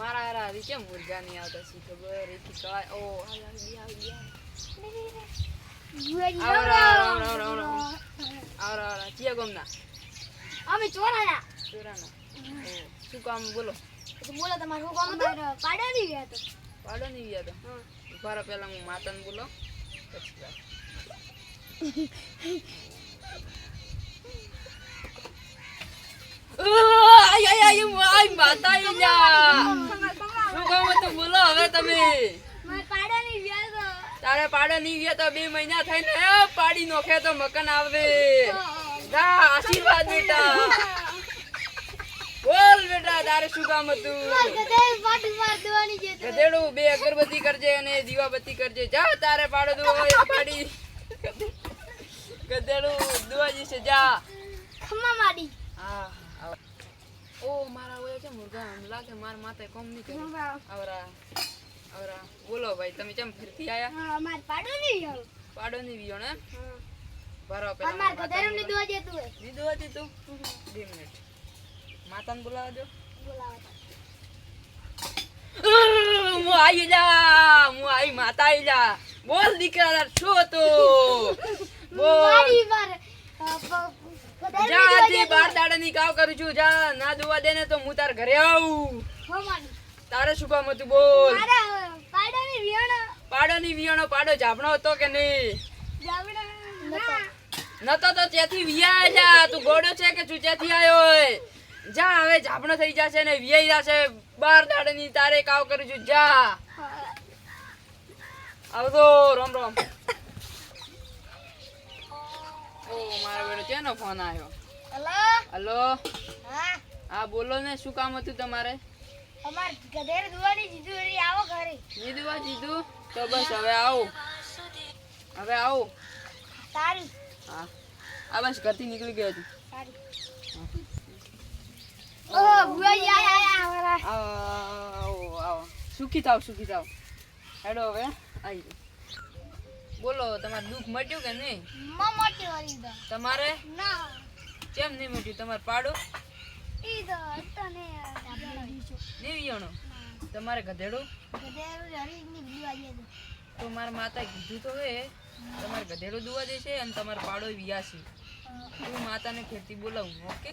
મારા હારા હરી કેમ મુર્ગા નહીં આવતા શું ખબર? એથી કવાય ઓ અમે ચોરાયા ચોરાના. શું કામ બોલો? તો બોલો તમારે શું કામ પાડ્યા નહીં ગયા તો. પાડો નહીં ગયા તો? ઊભા રહો પહેલા હું માતાને બોલો પછી જા. શું કહું હતું બોલો હવે તમે. તો તારે પાડો નહીં ગયા તો બે મહિના થઈને પાડી નોખે તો મકાન આવે. જા આશીર્વાદ બેટા. બોલ બેટા તારે શું કામ હતું? ગધેડ તો. બે અગરબત્તી કરજે અને દીવાબત્તી કરજે. જા તારે પાડો દો પાડી. ગધેડું દુવાજી છે જા. ખમ્મા માડી હા. ઓ મારા ઓય છે મુર્ગા લાગે? માર માથે કોમ નહીં કર્યું. આવરા આવરા. બોલો ભાઈ તમે કેમ ફરતી આયા? હા મારે પાડો નહીં ગયો પાડો ની વિયો ને? હા. પેલા મારે ગધેડની દવા જતું હોય. દીધું હતી તું? બે મિનિટ. માતાને બોલાવા દો બોલાવા હું આઈ જા મુ આઈ માતા આઈ જા. બોલ દીકરા શું હતું? બોલ. મારી ગધેડ જા ની બાર દાડાની કાવ કરું છું. જા ના દુવા દે ને તો હું તાર ઘરે આવું. તારે શું કામ હતું બોલ. મારે વિયાણો પાડો વિયાણો પાડો. જાબણો હતો કે નહીં? નતો તો ત્યાંથી વિયા જા. તું ગોડો છે કે તું ત્યાંથી આવ્યો જા હવે જાબણો થઈ જશે ને વિયાઈ જશે. બાર દાડાની તારે કાવ કરું છું. જા. આવજો રામ રામ ઓ મારા બેટો કેનો ફોન આવ્યો? હલો? હા. બોલો ને શું કામ હતું તમારે? અમાર ગધેર દુવાની જીજુ હરી આવો ઘરે. દીધું? આ તો બસ હવે આવો. હવે આવો? સારી હા. આ બસ ઘરથી નીકળી ગયો હતી સારી ઓ ભુવાઈ આય આય આવો આવો. આવો સુખી થાવ સુખી થાવ. હેડો હવે આવી. બોલો તમારે દુઃખ મટ્યું કે નહીં? દા તમારે? કેમ નહીં મટ્યું? તમારે પાડો? વિયાણો તમારે ગધેડું? તો મારા માતા કીધું તો હે તમારે ગધેડું દુવા દેશે અને તમારે પાડો વ્યાસે. હું. માતાને ખેતી બોલાવું ઓકે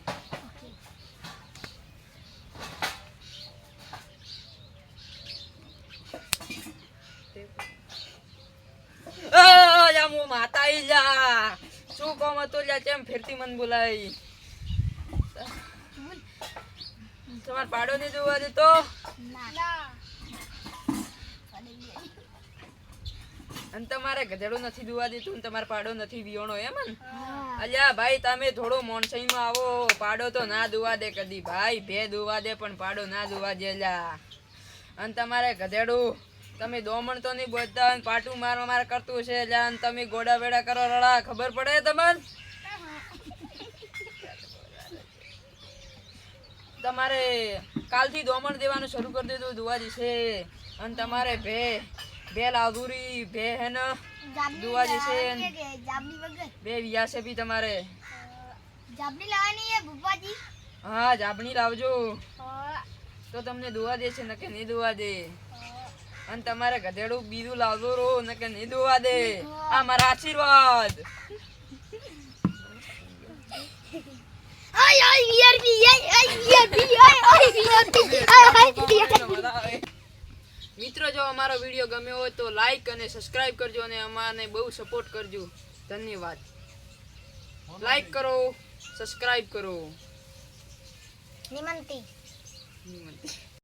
આ, જા હું માતા જા. શું કામ હતું લ્યા કેમ ફેરતી મન બોલાય તમારે પાડો ને જોવા દેતો અને તમારે ગધેડું નથી દુવા દેતું ને તમારે પાડો નથી વિયોણો એમ ને? અલ્યા ભાઈ તમે થોડો મોનસાઈ માં આવો. પાડો તો ના દુવા દે કદી. ભાઈ ભે દુવા દે પણ પાડો ના દુવા દે અલ્યા. અને તમારે ગધેડું તમે દોમણ તો નહીં બોલતા પાટું મારવા માર કરતું છે જાન તમે ગોડા વેડા કરો રડા ખબર પડે તમને? તમારે કાલથી દોમણ દેવાનું શરૂ કરી દીધું દુવાજી છે. અને તમારે ભે ભે લાદુરી ભે હે ને દુવાજી છે. બે કે છે બે તમારે. જાબલી લાવવાની છે ભૂપાજી? હા જાબણી લાવજો. તો તમને દુવા દે છે નકે નહીં દુવા દે અને તમારે ગધેડું બીજું લાવજો રો નકે નહીં દોવા દે. આ મારા આશીર્વાદ. મિત્રો જો અમારો વીડિયો ગમ્યો હોય તો લાઈક અને સબસ્ક્રાઇબ કરજો અને અમારને બહુ સપોર્ટ કરજો. ધન્યવાદ. લાઈક કરો સબસ્ક્રાઇબ કરો. નિમંતી. નિમંત્રણ.